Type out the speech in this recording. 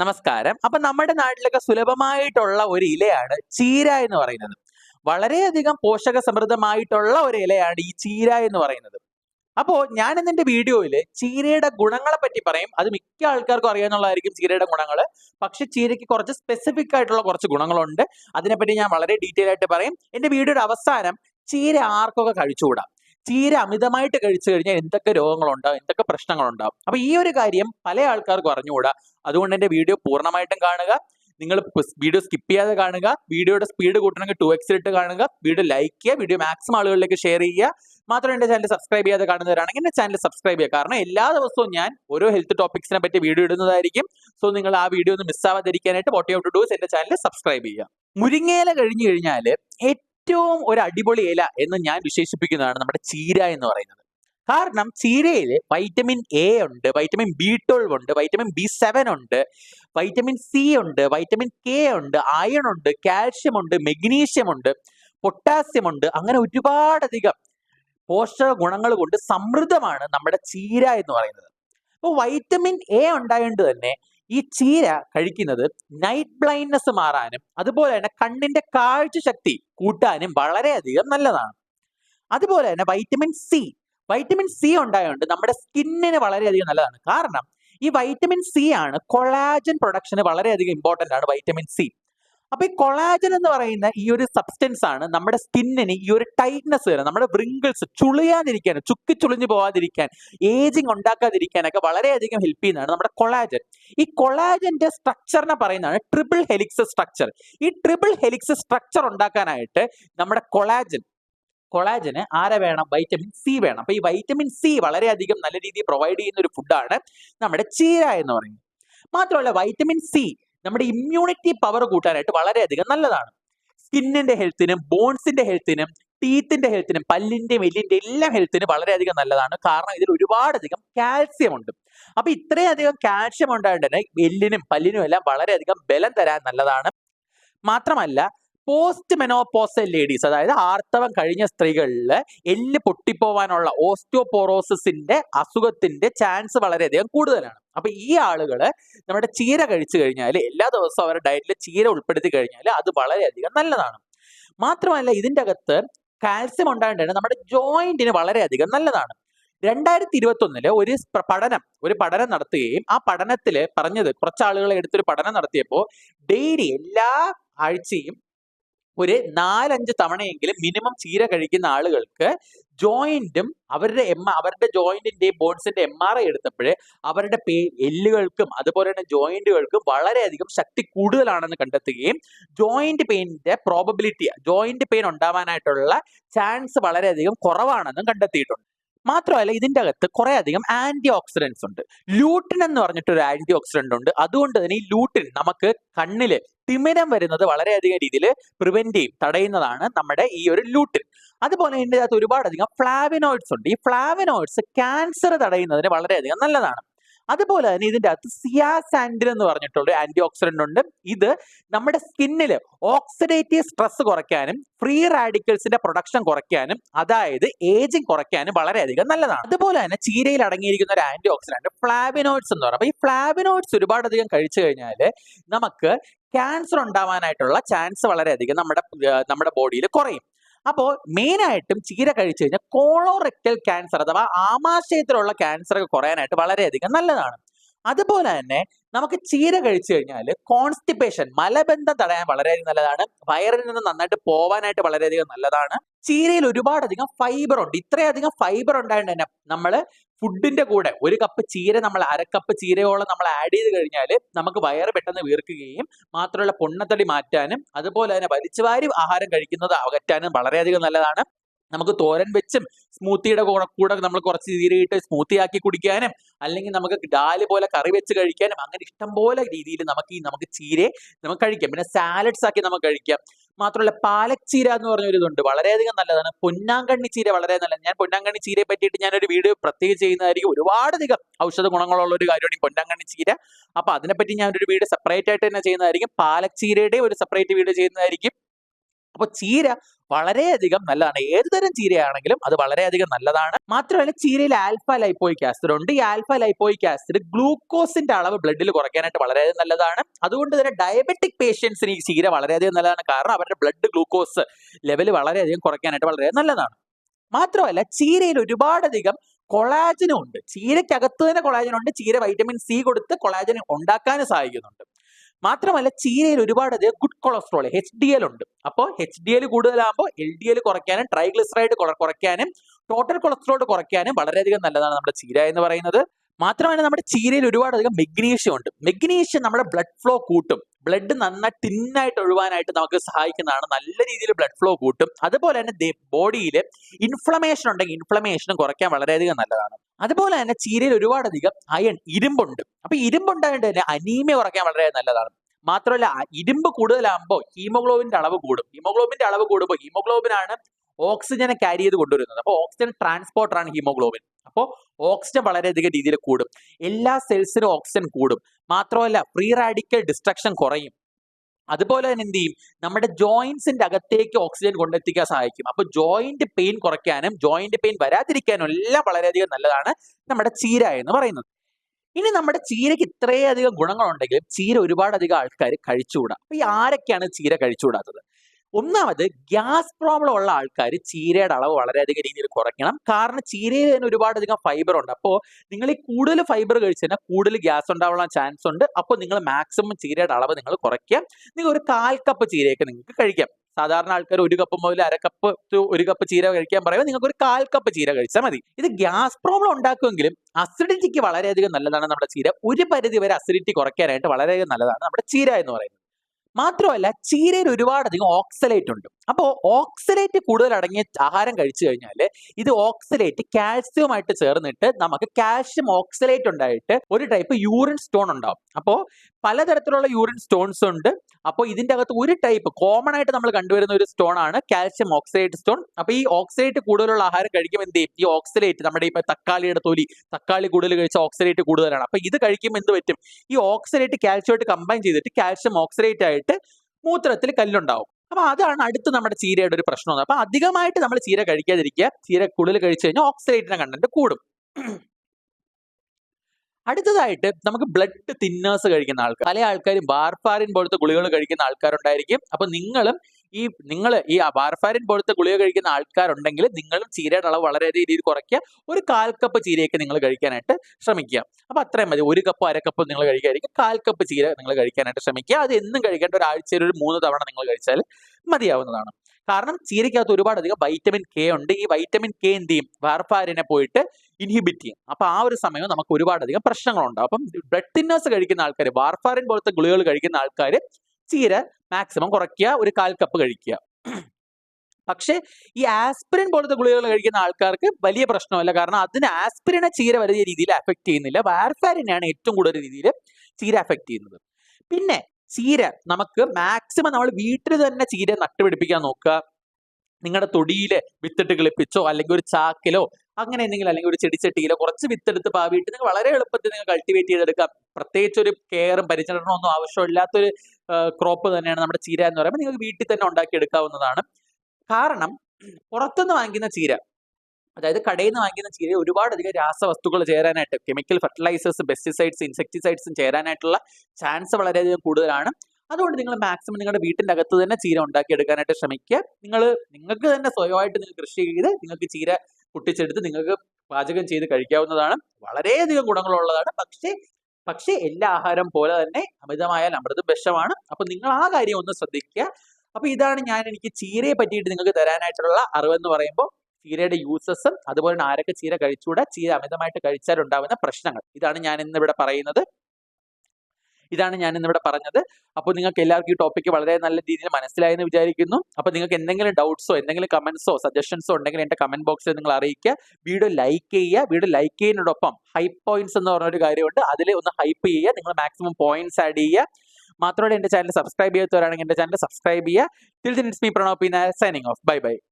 നമസ്കാരം. അപ്പൊ നമ്മുടെ നാട്ടിലൊക്കെ സുലഭമായിട്ടുള്ള ഒരു ഇലയാണ് ചീര എന്ന് പറയുന്നത്. വളരെയധികം പോഷക സമൃദ്ധമായിട്ടുള്ള ഒരു ഇലയാണ് ഈ ചീര എന്ന് പറയുന്നത്. അപ്പോ ഞാൻ ഇന്ന് വീഡിയോയിൽ ചീരയുടെ ഗുണങ്ങളെ പറ്റി പറയും. അത് മിക്ക ആൾക്കാർക്കും അറിയാന്നുള്ളതായിരിക്കും ചീരയുടെ ഗുണങ്ങൾ പക്ഷെ ചീരയ്ക്ക് കുറച്ച് സ്പെസിഫിക് ആയിട്ടുള്ള കുറച്ച് ഗുണങ്ങളുണ്ട്. അതിനെപ്പറ്റി ഞാൻ വളരെ ഡീറ്റെയിൽ ആയിട്ട് പറയും. എന്റെ വീഡിയോയുടെ അവസാനം ചീര ആർക്കൊക്കെ കഴിച്ചുകൂടാ? ചീര അമിതമായിട്ട് കഴിച്ചു കഴിഞ്ഞാൽ എന്തൊക്കെ രോഗങ്ങളുണ്ടാവും എന്തൊക്കെ പ്രശ്നങ്ങളുണ്ടാവും? അപ്പൊ ഈ ഒരു കാര്യം പല ആൾക്കാർക്കും അറിഞ്ഞുകൂടാ. അതുകൊണ്ട് എന്റെ വീഡിയോ പൂർണമായിട്ടും കാണുക. നിങ്ങൾ വീഡിയോ സ്കിപ്പ് ചെയ്യാതെ കാണുക. വീഡിയോയുടെ സ്പീഡ് കൂട്ടണമെങ്കിൽ ടു എക്സ് ഇട്ട് കാണുക. വീഡിയോ ലൈക്ക് ചെയ്യുക. വീഡിയോ മാക്സിമം ആളുകളിലേക്ക് ഷെയർ ചെയ്യുക. മാത്രം എന്റെ ചാനൽ സബ്സ്ക്രൈബ് ചെയ്യാതെ കാണുന്നവരാണെങ്കിൽ എന്റെ ചാനൽ സബ്സ്ക്രൈബ് ചെയ്യുക. കാരണം എല്ലാ ദിവസവും ഞാൻ ഓരോ ഹെൽത്ത് ടോപ്പിക്സിനെ പറ്റി വീഡിയോ ഇടുന്നതായിരിക്കും. സോ നിങ്ങൾ ആ വീഡിയോ ഒന്ന് മിസ്സാവാതിരിക്കാനായിട്ട് വോട്ട് ഔട്ട് ഡൂസ് എന്റെ ചാനൽ സബ്സ്ക്രൈബ് ചെയ്യുക. മുരിങ്ങയില കഴിഞ്ഞു കഴിഞ്ഞാൽ ഏറ്റവും ഒരു അടിപൊളി ഇല എന്ന് ഞാൻ വിശേഷിപ്പിക്കുന്നതാണ് നമ്മുടെ ചീര എന്ന് പറയുന്നത്. കാരണം ചീരയിൽ വൈറ്റമിൻ എ ഉണ്ട് വൈറ്റമിൻ ബി ട്വൽവ് ഉണ്ട് വൈറ്റമിൻ ബി സെവൻ ഉണ്ട് വൈറ്റമിൻ സി ഉണ്ട് വൈറ്റമിൻ കെ ഉണ്ട് അയൺ ഉണ്ട് കാൽഷ്യം ഉണ്ട് മെഗ്നീഷ്യം ഉണ്ട് പൊട്ടാസ്യം ഉണ്ട് അങ്ങനെ ഒരുപാടധികം പോഷക ഗുണങ്ങൾ കൊണ്ട് സമൃദ്ധമാണ് നമ്മുടെ ചീര എന്ന് പറയുന്നത്. അപ്പോൾ വൈറ്റമിൻ എ ഉണ്ടായതുകൊണ്ട് തന്നെ ഈ ചീര കഴിക്കുന്നത് നൈറ്റ് ബ്ലൈൻഡ്നെസ് മാറാനും അതുപോലെ തന്നെ കണ്ണിന്റെ കാഴ്ച ശക്തി കൂട്ടാനും വളരെയധികം നല്ലതാണ്. അതുപോലെ തന്നെ വൈറ്റമിൻ സി വൈറ്റമിൻ സി ഉണ്ടായതുകൊണ്ട് നമ്മുടെ സ്കിന്നിന് വളരെയധികം നല്ലതാണ്. കാരണം ഈ വൈറ്റമിൻ സി ആണ് കൊളാജൻ പ്രൊഡക്ഷന് വളരെയധികം ഇമ്പോർട്ടന്റ് ആണ് വൈറ്റമിൻ സി അപ്പൊ ഈ കൊളാജൻ എന്ന് പറയുന്ന ഈ ഒരു സബ്സ്റ്റൻസ് ആണ് നമ്മുടെ സ്കിന്നിന് ഈ ഒരു ടൈറ്റ്നെസ് വരാൻ നമ്മുടെ വ്രിങ്കിൾസ് ചുളിയാതിരിക്കാൻ ചുക്കി ചുളിഞ്ഞു പോവാതിരിക്കാൻ ഏജിങ് ഉണ്ടാക്കാതിരിക്കാനൊക്കെ വളരെയധികം ഹെൽപ്പ് ചെയ്യുന്നതാണ് നമ്മുടെ കൊളാജൻ ഈ കൊളാജന്റെ സ്ട്രക്ചറിനെ പറയുന്നതാണ് ട്രിപ്പിൾ ഹെലിക്സ് സ്ട്രക്ചർ ഈ ട്രിപ്പിൾ ഹെലിക്സ് സ്ട്രക്ചർ ഉണ്ടാക്കാനായിട്ട് നമ്മുടെ കൊളാജൻ കൊളാജന് ആരെ വേണം? വൈറ്റമിൻ സി വേണം. അപ്പൊ ഈ വൈറ്റമിൻ സി വളരെയധികം നല്ല രീതിയിൽ പ്രൊവൈഡ് ചെയ്യുന്ന ഒരു ഫുഡാണ് നമ്മുടെ ചീര എന്ന് പറയുന്നത്. മാത്രമല്ല വൈറ്റമിൻ സി നമ്മുടെ ഇമ്മ്യൂണിറ്റി പവർ കൂട്ടാനായിട്ട് വളരെയധികം നല്ലതാണ്. സ്കിന്നിന്റെ ഹെൽത്തിനും ബോൺസിന്റെ ഹെൽത്തിനും ടീത്തിന്റെ ഹെൽത്തിനും പല്ലിന്റെയും എല്ലിന്റെ എല്ലാം ഹെൽത്തിനും വളരെയധികം നല്ലതാണ്. കാരണം ഇതിൽ ഒരുപാടധികം കാൽസ്യം ഉണ്ട്. അപ്പൊ ഇത്രയധികം കാൽസ്യം ഉണ്ടായത് തന്നെ എല്ലിനും പല്ലിനും എല്ലാം വളരെയധികം ബലം തരാൻ നല്ലതാണ്. മാത്രമല്ല പോസ്റ്റ് മെനോപോസൽ ലേഡീസ് അതായത് ആർത്തവം കഴിഞ്ഞ സ്ത്രീകളിൽ എല്ല് പൊട്ടിപ്പോവാനുള്ള ഓസ്റ്റിയോപോറോസിന്റെ അസുഖത്തിന്റെ ചാൻസ് വളരെയധികം കൂടുതലാണ്. അപ്പൊ ഈ ആളുകൾ നമ്മുടെ ചീര കഴിച്ചു കഴിഞ്ഞാൽ എല്ലാ ദിവസവും അവരുടെ ഡയറ്റിൽ ചീര ഉൾപ്പെടുത്തി കഴിഞ്ഞാൽ അത് വളരെയധികം നല്ലതാണ്. മാത്രമല്ല ഇതിന്റെ അകത്ത് കാൽസ്യം ഉണ്ടാകേണ്ടത് നമ്മുടെ ജോയിന്റിന് വളരെയധികം നല്ലതാണ്. രണ്ടായിരത്തി ഇരുപത്തി ഒന്നിൽ ഒരു പഠനം ഒരു പഠനം നടത്തുകയും ആ പഠനത്തിൽ പറഞ്ഞത് കുറച്ച് ആളുകളെ എടുത്തൊരു പഠനം നടത്തിയപ്പോൾ ഡെയിലി എല്ലാ ആഴ്ചയും ഒരു നാലഞ്ച് തവണയെങ്കിലും മിനിമം ചീര കഴിക്കുന്ന ആളുകൾക്ക് ജോയിന്റും അവരുടെ എം അവരുടെ ജോയിന്റിന്റെയും ബോൺസിന്റെ എം ആർ ഐ എടുത്തപ്പോൾ അവരുടെ പേ എല്ലുകൾക്കും അതുപോലെ തന്നെ ജോയിന്റുകൾക്കും വളരെയധികം ശക്തി കൂടുതലാണെന്ന് കണ്ടെത്തുകയും ജോയിന്റ് പെയിനിന്റെ പ്രോബബിലിറ്റി ജോയിന്റ് പെയിൻ ഉണ്ടാവാനായിട്ടുള്ള ചാൻസ് വളരെയധികം കുറവാണെന്നും കണ്ടെത്തിയിട്ടുണ്ട്. മാത്രമല്ല ഇതിന്റെ അകത്ത് കുറെ അധികം ആന്റി ഓക്സിഡൻസ് ഉണ്ട്. ലൂട്ടിൻ എന്ന് പറഞ്ഞിട്ട് ഒരു ആന്റി ഓക്സിഡന്റ് ഉണ്ട്. അതുകൊണ്ട് തന്നെ ഈ ലൂട്ടിൻ നമുക്ക് കണ്ണിൽ തിമിരം വരുന്നത് വളരെയധികം രീതിയിൽ പ്രിവെന്റ് ചെയ്യും തടയുന്നതാണ് നമ്മുടെ ഈ ഒരു ലൂട്ടിൻ അതുപോലെ ഇതിന്റെ അകത്ത് ഒരുപാടധികം ഫ്ലാവിനോയിഡ്സ് ഉണ്ട്. ഈ ഫ്ലാവിനോയിഡ്സ് ക്യാൻസർ തടയുന്നതിന് വളരെയധികം നല്ലതാണ്. അതുപോലെ തന്നെ ഇതിന്റെ അകത്ത് സിയാസാൻഡിൻ എന്ന് പറഞ്ഞിട്ടുള്ള ആന്റി ഓക്സിഡന്റ് ഉണ്ട്. ഇത് നമ്മുടെ സ്കിന്നിൽ ഓക്സിഡേറ്റീവ് സ്ട്രെസ് കുറയ്ക്കാനും ഫ്രീ റാഡിക്കൽസിന്റെ പ്രൊഡക്ഷൻ കുറയ്ക്കാനും അതായത് ഏജിങ് കുറയ്ക്കാനും വളരെയധികം നല്ലതാണ്. അതുപോലെ തന്നെ ചീരയിൽ അടങ്ങിയിരിക്കുന്ന ഒരു ആന്റി ഓക്സിഡന്റ് ഫ്ലാവിനോയിഡ്സ് എന്ന് പറയുമ്പോൾ ഈ ഫ്ലാവിനോയിഡ്സ് ഒരുപാടധികം കഴിച്ചു കഴിഞ്ഞാൽ നമുക്ക് ക്യാൻസർ ഉണ്ടാവാനായിട്ടുള്ള ചാൻസ് വളരെയധികം നമ്മുടെ നമ്മുടെ ബോഡിയിൽ കുറയും. അപ്പോൾ മെയിൻ ആയിട്ടും ചീര കഴിച്ചു കഴിഞ്ഞാൽ കോളോറെക്ടൽ ക്യാൻസർ അഥവാ ആമാശയത്തിലുള്ള ക്യാൻസർ കുറയാനായിട്ട് വളരെയധികം നല്ലതാണ്. അതുപോലെ തന്നെ നമുക്ക് ചീര കഴിച്ചു കഴിഞ്ഞാൽ കോൺസ്റ്റിപ്പേഷൻ മലബന്ധം തടയാൻ വളരെയധികം നല്ലതാണ്. വയറിൽ നിന്ന് നന്നായിട്ട് പോവാനായിട്ട് വളരെയധികം നല്ലതാണ്. ചീരയിൽ ഒരുപാടധികം ഫൈബർ ഉണ്ട്. ഇത്രയധികം ഫൈബർ ഉണ്ടായത് തന്നെ നമ്മൾ ഫുഡിന്റെ കൂടെ ഒരു കപ്പ് ചീര നമ്മൾ അരക്കപ്പ് കപ്പ് ചീരയോളം നമ്മൾ ആഡ് ചെയ്ത് കഴിഞ്ഞാൽ നമുക്ക് വയറ് പെട്ടെന്ന് വീർക്കുകയും മാത്രമല്ല പൊണ്ണത്തടി മാറ്റാനും അതുപോലെ തന്നെ വലിച്ചുവാരി ആഹാരം കഴിക്കുന്നത് അകറ്റാനും വളരെയധികം നല്ലതാണ്. നമുക്ക് തോരൻ വെച്ചും സ്മൂത്തിയുടെ കൂടെ നമ്മൾ കുറച്ച് ചീരയിട്ട് സ്മൂത്തി ആക്കി കുടിക്കാനും അല്ലെങ്കിൽ നമുക്ക് ഡാൽ പോലെ കറി വെച്ച് കഴിക്കാനും അങ്ങനെ ഇഷ്ടം പോലെ രീതിയിൽ നമുക്ക് ഈ നമുക്ക് ചീരയെ നമുക്ക് കഴിക്കാം. പിന്നെ സാലഡ്സ് ആക്കി നമുക്ക് കഴിക്കാം. മാത്രമല്ല പാലക് ചീര എന്ന് പറഞ്ഞ ഒരു ഇതുണ്ട്. വളരെയധികം നല്ലതാണ്. പൊന്നാങ്കണ്ണി ചീര വളരെ നല്ലതാണ്. ഞാൻ പൊന്നാങ്കണ്ണി ചീരയെ പറ്റിയിട്ട് ഞാനൊരു വീഡിയോ പ്രത്യേകിച്ച് ചെയ്യുന്നതായിരിക്കും. ഒരുപാടധികം ഔഷധ ഗുണങ്ങളുള്ള ഒരു കാര്യമാണ് ഈ പൊന്നാങ്കണ്ണി ചീര. അപ്പൊ അതിനെപ്പറ്റി ഞാനൊരു വീഡിയോ സെപ്പറേറ്റ് ആയിട്ട് തന്നെ ചെയ്യുന്നതായിരിക്കും. പാലക് ചീരയുടെ ഒരു സെപ്പറേറ്റ് വീഡിയോ ചെയ്യുന്നതായിരിക്കും. അപ്പൊ ചീര വളരെയധികം നല്ലതാണ്. ഏത് തരം ചീരയാണെങ്കിലും അത് വളരെയധികം നല്ലതാണ്. മാത്രമല്ല ചീരയിൽ ആൽഫ ലൈപ്പോയിക് ആസിഡ് ഉണ്ട്. ഈ ആൽഫ ലൈപ്പോയിക് ആസിഡ് ഗ്ലൂക്കോസിന്റെ അളവ് ബ്ലഡിൽ കുറയ്ക്കാനായിട്ട് വളരെയധികം നല്ലതാണ്. അതുകൊണ്ട് തന്നെ ഡയബറ്റിക് പേഷ്യൻസിന് ഈ ചീര വളരെയധികം നല്ലതാണ്. കാരണം അവരുടെ ബ്ലഡ് ഗ്ലൂക്കോസ് ലെവൽ വളരെയധികം കുറയ്ക്കാനായിട്ട് വളരെ നല്ലതാണ്. മാത്രമല്ല ചീരയിൽ ഒരുപാടധികം കൊളാജനും ഉണ്ട്. ചീരയ്ക്കകത്ത് തന്നെ കൊളാജൻ ഉണ്ട് ചീര വൈറ്റമിൻ സി കൊടുത്ത് കൊളാജൻ ഉണ്ടാക്കാനും സഹായിക്കുന്നുണ്ട്. മാത്രമല്ല ചീരയിൽ ഒരുപാടധികം good cholesterol H D L ഉണ്ട്. അപ്പോൾ എച്ച് ഡി എൽ കൂടുതലാകുമ്പോൾ എൽ ഡി എൽ കുറയ്ക്കാനും ട്രൈഗ്ലിസറൈഡ് കുറയ്ക്കാനും ടോട്ടൽ കൊളസ്ട്രോൾ കുറയ്ക്കാനും വളരെയധികം നല്ലതാണ് നമ്മുടെ ചീര എന്ന് പറയുന്നത്. മാത്രമല്ല നമ്മുടെ ചീരയിൽ ഒരുപാടധികം മെഗ്നീഷ്യം ഉണ്ട്. മെഗ്നീഷ്യം നമ്മുടെ ബ്ലഡ് ഫ്ലോ കൂട്ടും. ബ്ലഡ് നന്നായി ടിന്നായിട്ട് ഒഴുവാനായിട്ട് നമുക്ക് സഹായിക്കുന്നതാണ്. നല്ല രീതിയിൽ ബ്ലഡ് ഫ്ലോ കൂട്ടും. അതുപോലെ തന്നെ ബോഡിയിൽ ഇൻഫ്ലമേഷൻ ഉണ്ടെങ്കിൽ ഇൻഫ്ലമേഷനും കുറയ്ക്കാൻ വളരെയധികം നല്ലതാണ്. അതുപോലെ തന്നെ ചീരയിൽ ഒരുപാടധികം അയൺ ഇരുമ്പുണ്ട്. അപ്പൊ ഇരുമ്പുണ്ടായതുകൊണ്ട് തന്നെ അനീമിയ കുറയ്ക്കാൻ വളരെ നല്ലതാണ്. മാത്രമല്ല ഇരുമ്പ് കൂടുതലാകുമ്പോൾ ഹീമോഗ്ലോബിന്റെ അളവ് കൂടും. ഹീമോഗ്ലോബിന്റെ അളവ് കൂടുമ്പോൾ ഹീമോഗ്ലോബിൻ ആണ് ഓക്സിജനെ ക്യാരി ചെയ്ത് കൊണ്ടുവരുന്നത്. അപ്പോൾ ഓക്സിജൻ ട്രാൻസ്പോർട്ടറാണ് ഹീമോഗ്ലോബിൻ അപ്പോൾ ഓക്സിജൻ വളരെയധികം രീതിയിൽ കൂടും. എല്ലാ സെൽസിനും ഓക്സിജൻ കൂടും. മാത്രമല്ല ഫ്രീ റാഡിക്കൽ ഡിസ്ട്രക്ഷൻ കുറയും. അതുപോലെ തന്നെ എന്ത് ചെയ്യും? നമ്മുടെ ജോയിന്റ്സിന്റെ അകത്തേക്ക് ഓക്സിജൻ കൊണ്ടെത്തിക്കാൻ സഹായിക്കും. അപ്പൊ ജോയിന്റ് പെയിൻ കുറയ്ക്കാനും ജോയിന്റ് പെയിൻ വരാതിരിക്കാനും എല്ലാം വളരെയധികം നല്ലതാണ് നമ്മുടെ ചീര എന്ന് പറയുന്നത്. ഇനി നമ്മുടെ ചീരയ്ക്ക് ഇത്രയധികം ഗുണങ്ങളുണ്ടെങ്കിലും ചീര ഒരുപാടധികം ആൾക്കാർ കഴിച്ചുകൂടാ. അപ്പൊ ഈ ആരൊക്കെയാണ് ചീര കഴിച്ചുകൂടാത്തത്? ഒന്നാമത് ഗ്യാസ് പ്രോബ്ലം ഉള്ള ആൾക്കാർ ചീരയുടെ അളവ് വളരെയധികം രീതിയിൽ കുറയ്ക്കണം. കാരണം ചീരയിൽ തന്നെ ഒരുപാടധികം ഫൈബർ ഉണ്ട്. അപ്പോൾ നിങ്ങൾ ഈ കൂടുതൽ ഫൈബർ കഴിച്ചു കഴിഞ്ഞാൽ കൂടുതൽ ഗ്യാസ് ഉണ്ടാവാനുള്ള ചാൻസ് ഉണ്ട്. അപ്പോൾ നിങ്ങൾ മാക്സിമം ചീരയുടെ അളവ് നിങ്ങൾ കുറയ്ക്കുക നിങ്ങൾ ഒരു കാൽ കപ്പ് ചീരയൊക്കെ നിങ്ങൾക്ക് കഴിക്കാം. സാധാരണ ആൾക്കാർ ഒരു കപ്പ് മുതൽ അര കപ്പ് ഒരു കപ്പ് ചീര കഴിക്കാൻ പറയുമ്പോൾ നിങ്ങൾക്ക് ഒരു കാൽ കപ്പ് ചീര കഴിച്ചാൽ മതി. ഇത് ഗ്യാസ് പ്രോബ്ലം ഉണ്ടാക്കുമെങ്കിലും അസിഡിറ്റിക്ക് വളരെയധികം നല്ലതാണ് നമ്മുടെ ചീര. ഒരു പരിധി വരെ അസിഡിറ്റി കുറയ്ക്കാനായിട്ട് വളരെയധികം നല്ലതാണ് നമ്മുടെ ചീര എന്ന് പറയുന്നത്. മാത്രമല്ല ചീരയിൽ ഒരുപാടധികം ഓക്സലേറ്റ് ഉണ്ട്. അപ്പോൾ ഓക്സലേറ്റ് കൂടുതൽ അടങ്ങിയ ആഹാരം കഴിച്ചു കഴിഞ്ഞാൽ ഇത് ഓക്സലേറ്റ് കാൽസ്യവുമായിട്ട് ചേർന്നിട്ട് നമുക്ക് കാൽഷ്യം ഓക്സലേറ്റ് ഉണ്ടായിട്ട് ഒരു ടൈപ്പ് യൂറിൻ സ്റ്റോൺ ഉണ്ടാവും. അപ്പോൾ പലതരത്തിലുള്ള യൂറിൻ സ്റ്റോൺസ് ഉണ്ട്. അപ്പോൾ ഇതിന്റെ അകത്ത് ഒരു ടൈപ്പ് കോമൺ ആയിട്ട് നമ്മൾ കണ്ടുവരുന്ന ഒരു സ്റ്റോൺ ആണ് കാൽഷ്യം ഓക്സലേറ്റ് സ്റ്റോൺ അപ്പോൾ ഈ ഓക്സലേറ്റ് കൂടുതലുള്ള ആഹാരം കഴിക്കുമ്പോൾ എന്ത് ചെയ്യും? ഈ ഓക്സലേറ്റ് നമ്മുടെ ഇപ്പോൾ തക്കാളിയുടെ തൊലി തക്കാളി കൂടുതൽ കഴിച്ച ഓക്സലേറ്റ് കൂടുതലാണ്. അപ്പോൾ ഇത് കഴിക്കുമ്പോൾ എന്ത് പറ്റും? ഈ ഓക്സലേറ്റ് കാൽഷ്യമായിട്ട് കമ്പൈൻ ചെയ്തിട്ട് കാൽഷ്യം ഓക്സലേറ്റ് ആയിട്ട് മൂത്രത്തിൽ കല്ലുണ്ടാവും. അപ്പൊ അതാണ് അടുത്ത് നമ്മുടെ ചീരയുടെ ഒരു പ്രശ്നം അപ്പൊ അധികമായിട്ട് നമ്മൾ ചീര കഴിക്കാതിരിക്കുക. ചീര കൂടുതൽ കഴിച്ചു കഴിഞ്ഞാൽ ഓക്സിഡേറ്റിന്റെ കണ്ടന്റ് കൂടും. അടുത്തതായിട്ട് നമുക്ക് ബ്ലഡ് തിന്നേഴ്സ് കഴിക്കുന്ന ആൾക്കാർ പല ആൾക്കാരും ബാർഫാരിൻ പോലത്തെ ഗുളികൾ കഴിക്കുന്ന ആൾക്കാരുണ്ടായിരിക്കും. അപ്പൊ നിങ്ങളും ഈ നിങ്ങൾ ഈ ബാർഫാരിൻ പോലത്തെ ഗുളിക കഴിക്കുന്ന ആൾക്കാരുണ്ടെങ്കിൽ നിങ്ങളും ചീരയുടെ അളവ് വളരെ രീതിയിൽ കുറയ്ക്കുക. ഒരു കാൽ കപ്പ് ചീരയൊക്കെ നിങ്ങൾ കഴിക്കാനായിട്ട് ശ്രമിക്കുക. അപ്പൊ അത്രയും മതി. ഒരു കപ്പ് അര കപ്പ് നിങ്ങൾ കഴിക്കാതിരിക്കും കാൽ കപ്പ് ചീര നിങ്ങൾ കഴിക്കാനായിട്ട് ശ്രമിക്കുക. അത് എന്നും കഴിക്കേണ്ട ഒരാഴ്ചയിൽ ഒരു മൂന്ന് തവണ നിങ്ങൾ കഴിച്ചാൽ മതിയാവുന്നതാണ്. കാരണം ചീരയ്ക്കകത്ത് ഒരുപാടധികം വൈറ്റമിൻ കെ ഉണ്ട്. ഈ വൈറ്റമിൻ കെ എന്ത് ചെയ്യും? വാർഫാരിനെ പോയിട്ട് ഇൻഹിബിറ്റ് ചെയ്യും. അപ്പൊ ആ ഒരു സമയം നമുക്ക് ഒരുപാടധികം പ്രശ്നങ്ങളുണ്ടാവും അപ്പം ബ്ലഡ് തിന്നേഴ്സ് കഴിക്കുന്ന ആൾക്കാർ വാർഫാരിൻ പോലത്തെ ഗുളികൾ കഴിക്കുന്ന ആൾക്കാർ ചീര മാക്സിമം കുറയ്ക്കുക ഒരു കാൽ കപ്പ് കഴിക്കുക. പക്ഷേ ഈ ആസ്പിരിൻ പോലത്തെ ഗുളികകൾ കഴിക്കുന്ന ആൾക്കാർക്ക് വലിയ പ്രശ്നമല്ല. കാരണം അതിന് ആസ്പിരിനെ ചീര വലിയ രീതിയിൽ അഫക്ട് ചെയ്യുന്നില്ല. വാർഫാരിനെയാണ് ഏറ്റവും കൂടുതൽ രീതിയിൽ ചീര അഫക്ട് ചെയ്യുന്നത്. പിന്നെ ചീര. നമുക്ക് മാക്സിമം നമ്മൾ വീട്ടിൽ തന്നെ ചീര നട്ടുപിടിപ്പിക്കാൻ നോക്കുക. നിങ്ങളുടെ തൊടിയിലെ വിത്തിട്ട് കിളിപ്പിച്ചോ അല്ലെങ്കിൽ ഒരു ചാക്കിലോ അങ്ങനെ എന്തെങ്കിലും അല്ലെങ്കിൽ ഒരു ചെടിച്ചട്ടിയിലോ കുറച്ച് വിത്തെടുത്ത് പാവിയിട്ട് നിങ്ങൾ വളരെ എളുപ്പത്തിൽ നിങ്ങൾ കൾട്ടിവേറ്റ് ചെയ്തെടുക്കാം. പ്രത്യേകിച്ച് ഒരു കെയറും പരിചരണവും ഒന്നും ആവശ്യമില്ലാത്തൊരു ക്രോപ്പ് തന്നെയാണ് നമ്മുടെ ചീര എന്ന് പറയുമ്പോൾ നിങ്ങൾക്ക് വീട്ടിൽ തന്നെ ഉണ്ടാക്കിയെടുക്കാവുന്നതാണ്. കാരണം പുറത്തുനിന്ന് വാങ്ങിക്കുന്ന ചീര അതായത് കടയിൽ നിന്ന് വാങ്ങിക്കുന്ന ചീര ഒരുപാടധികം രാസവസ്തുക്കൾ ചേരാനായിട്ട് കെമിക്കൽ ഫെർട്ടിലൈസേഴ്സ് പെസ്റ്റിസൈഡ്സ് ഇൻസെക്ടിസൈഡ്സും ചേരാനായിട്ടുള്ള ചാൻസ് വളരെയധികം കൂടുതലാണ്. അതുകൊണ്ട് നിങ്ങൾ മാക്സിമം നിങ്ങളുടെ വീട്ടിന്റെ അകത്ത് തന്നെ ചീര ഉണ്ടാക്കിയെടുക്കാനായിട്ട് ശ്രമിക്കുക. നിങ്ങൾ നിങ്ങൾക്ക് തന്നെ സ്വയമായിട്ട് നിങ്ങൾ കൃഷി ചെയ്ത് നിങ്ങൾക്ക് ചീര പൊട്ടിച്ചെടുത്ത് നിങ്ങൾക്ക് പാചകം ചെയ്ത് കഴിക്കാവുന്നതാണ്. വളരെയധികം ഗുണങ്ങളുള്ളതാണ്. പക്ഷേ പക്ഷേ എല്ലാ ആഹാരം പോലെ തന്നെ അമിതമായാൽ നമ്മുടെ വിഷമാണ്. അപ്പൊ നിങ്ങൾ ആ കാര്യം ഒന്ന് ശ്രദ്ധിക്കുക. അപ്പൊ ഇതാണ് ഞാൻ എനിക്ക് ചീരയെ പറ്റിയിട്ട് നിങ്ങൾക്ക് തരാനായിട്ടുള്ള അറിവെന്ന് പറയുമ്പോൾ ചീരയുടെ യൂസസും അതുപോലെ തന്നെ ആരൊക്കെ ചീര കഴിച്ചുകൂടാ? ചീര അമിതമായിട്ട് കഴിച്ചാൽ ഉണ്ടാവുന്ന പ്രശ്നങ്ങൾ. ഇതാണ് ഞാൻ ഇന്ന് ഇവിടെ പറയുന്നത്. ഇതാണ് ഞാൻ ഇന്നിവിടെ പറഞ്ഞത്. അപ്പോൾ നിങ്ങൾക്ക് എല്ലാവർക്കും ഈ ടോപ്പിക്ക് വളരെ നല്ല രീതിയിൽ മനസ്സിലായെന്ന് വിചാരിക്കുന്നു. അപ്പോൾ നിങ്ങൾക്ക് എന്തെങ്കിലും ഡൗട്ട്സോ എന്തെങ്കിലും കമന്റ്സോ സജഷൻസോ ഉണ്ടെങ്കിൽ എന്റെ കമന്റ് ബോക്സിൽ നിങ്ങൾ അറിയിക്കുക. വീഡിയോ ലൈക്ക് ചെയ്യുക. വീഡിയോ ലൈക്ക് ചെയ്യുന്നതോടൊപ്പം ഹൈ പോയിന്റ്സ് എന്ന് പറഞ്ഞൊരു കാര്യമുണ്ട്. അതിൽ ഒന്ന് ഹൈപ്പ് ചെയ്യുക. നിങ്ങൾ മാക്സിമം പോയിന്റ്സ് ആഡ് ചെയ്യുക. മാത്രമല്ല എന്റെ ചാനൽ സബ്സ്ക്രൈബ് ചെയ്യാത്തവരാണെങ്കിൽ എന്റെ ചാനൽ സബ്സ്ക്രൈബ് ചെയ്യുക. Till then me Pranop signing off bye bye